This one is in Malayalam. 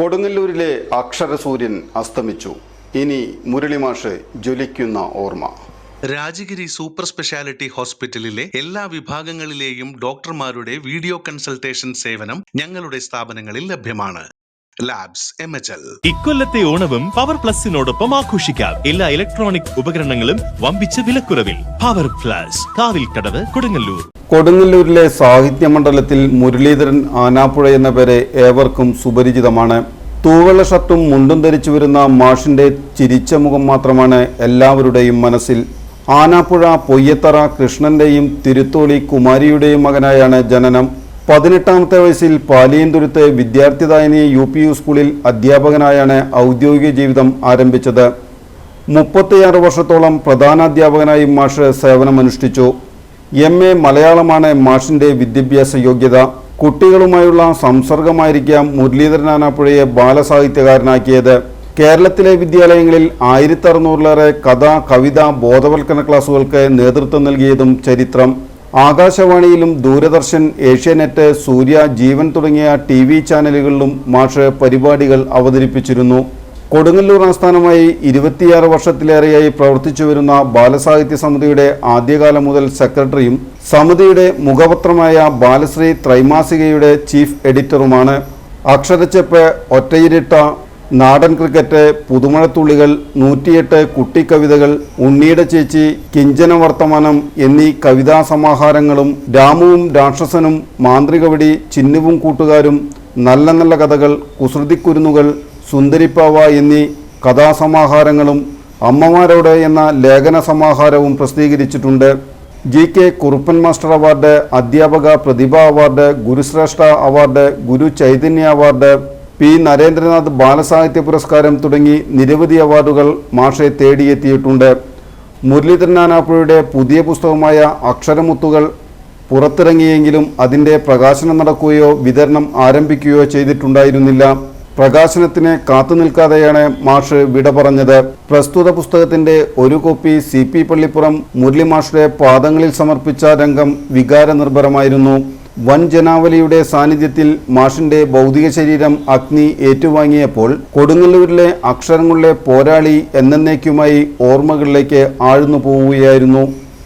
കൊടുങ്ങല്ലൂരിലെ അക്ഷരസൂര്യൻ അസ്തമിച്ചു. ഇനി മുരളിമാഷ് ജ്വലിക്കുന്ന ഓർമ്മ. രാജഗിരി സൂപ്പർ സ്പെഷ്യാലിറ്റി ഹോസ്പിറ്റലിലെ എല്ലാ വിഭാഗങ്ങളിലെയും ഡോക്ടർമാരുടെ വീഡിയോ കൺസൾട്ടേഷൻ സേവനം ഞങ്ങളുടെ സ്ഥാപനങ്ങളിൽ ലഭ്യമാണ്. Labs M H L. ഇക്കൊല്ലത്തെ ഓണവും പവർ പ്ലസിനോടൊപ്പം ആഘോഷിക്കാം. എല്ലാ ഇലക്ട്രോണിക് ഉപകരണങ്ങളും വമ്പിച്ച വിലക്കുറവിൽ. പവർ പ്ലസ് കാവിൽ കടവ് കൊടുങ്ങല്ലൂർ. കൊടുങ്ങല്ലൂരിലെ സാഹിത്യ മണ്ഡലത്തിൽ മുരളീധരൻ ആനാപ്പുഴ എന്ന പേരെ ഏവർക്കും സുപരിചിതമാണ്. തൂവെള്ള ഷർട്ടും മുണ്ടും ധരിച്ചു വരുന്ന മാഷിന്റെ ചിരിച്ച മുഖം മാത്രമാണ് എല്ലാവരുടെയും മനസ്സിൽ. ആനാപ്പുഴ പൊയ്യത്തറ കൃഷ്ണന്റെയും തിരുത്തോളി കുമാരിയുടെയും മകനായാണ് ജനനം. പതിനെട്ടാമത്തെ വയസ്സിൽ Paliyanthuruth Vidyarthidayani U P U സ്കൂളിൽ അധ്യാപകനായാണ് ഔദ്യോഗിക ജീവിതം ആരംഭിച്ചത്. മുപ്പത്തിയാറ് വർഷത്തോളം പ്രധാനാധ്യാപകനായി മാഷ് സേവനമനുഷ്ഠിച്ചു. എം എ മലയാളമാണ് മാഷിന്റെ വിദ്യാഭ്യാസ യോഗ്യത. കുട്ടികളുമായുള്ള സംസർഗമായിരിക്കാം മുരളീധരൻ ആനാപ്പുഴയെ ബാലസാഹിത്യകാരനാക്കിയത്. കേരളത്തിലെ വിദ്യാലയങ്ങളിൽ ആയിരത്തി അറുന്നൂറിലേറെ കഥ കവിത ബോധവൽക്കരണ ക്ലാസുകൾക്ക് നേതൃത്വം നൽകിയതും ചരിത്രം. ആകാശവാണിയിലും ദൂരദർശൻ ഏഷ്യാനെറ്റ് സൂര്യ ജീവൻ തുടങ്ങിയ ടി ചാനലുകളിലും മാഷ് പരിപാടികൾ അവതരിപ്പിച്ചിരുന്നു. കൊടുങ്ങല്ലൂർ ആസ്ഥാനമായി ഇരുപത്തിയാറ് വർഷത്തിലേറെയായി പ്രവർത്തിച്ചു വരുന്ന ബാലസാഹിത്യ സമിതിയുടെ ആദ്യകാലം മുതൽ സെക്രട്ടറിയും സമിതിയുടെ മുഖപത്രമായ ബാലശ്രീ ത്രൈമാസികയുടെ ചീഫ് എഡിറ്ററുമാണ്. അക്ഷരച്ചെപ്പ് ഒറ്റയിരിട്ട നാടൻ ക്രിക്കറ്റ് പുതുമഴത്തുള്ളികൾ നൂറ്റിയെട്ട് കുട്ടിക്കവിതകൾ ഉണ്ണിയുടെ ചേച്ചി കിഞ്ചന വർത്തമാനം എന്നീ കവിതാ സമാഹാരങ്ങളും രാമുവും രാക്ഷസനും മാന്ത്രികവടി ചിന്നുവും കൂട്ടുകാരും നല്ല നല്ല കഥകൾ കുസൃതിക്കുരുന്നുകൾ സുന്ദരിപ്പാവ എന്നീ കഥാസമാഹാരങ്ങളും അമ്മമാരോടെ എന്ന ലേഖന സമാഹാരവും പ്രസിദ്ധീകരിച്ചിട്ടുണ്ട്. G K Kuruppan master award Adhyapaka Prathibha award Gurushreshtha award Guru Chaitanya award P Narendranath ബാലസാഹിത്യ പുരസ്കാരം തുടങ്ങി നിരവധി അവാർഡുകൾ മാഷെ തേടിയെത്തിയിട്ടുണ്ട്. മുരളീധരൻ നാനാപ്പുഴയുടെ പുതിയ പുസ്തകമായ അക്ഷരമുത്തുകൾ പുറത്തിറങ്ങിയെങ്കിലും അതിന്റെ പ്രകാശനം നടക്കുകയോ വിതരണം ആരംഭിക്കുകയോ ചെയ്തിട്ടുണ്ടായിരുന്നില്ല. പ്രകാശനത്തിന് കാത്തുനിൽക്കാതെയാണ് മാഷ് വിട പറഞ്ഞത്. പ്രസ്തുത പുസ്തകത്തിന്റെ ഒരു copy C P Pallippuram Murali മാഷുടെ പാദങ്ങളിൽ സമർപ്പിച്ച രംഗം വികാരനിർഭരമായിരുന്നു. വൻ ജനാവലിയുടെ സാന്നിധ്യത്തിൽ മാഷിന്റെ ഭൗതിക ശരീരം അഗ്നി ഏറ്റുവാങ്ങിയപ്പോൾ കൊടുങ്ങല്ലൂരിലെ അക്ഷരങ്ങളുടെ പോരാളി എന്നേക്കുമായി ഓർമ്മകളിലേക്ക് ആഴ്ന്നു പോവുകയായിരുന്നു.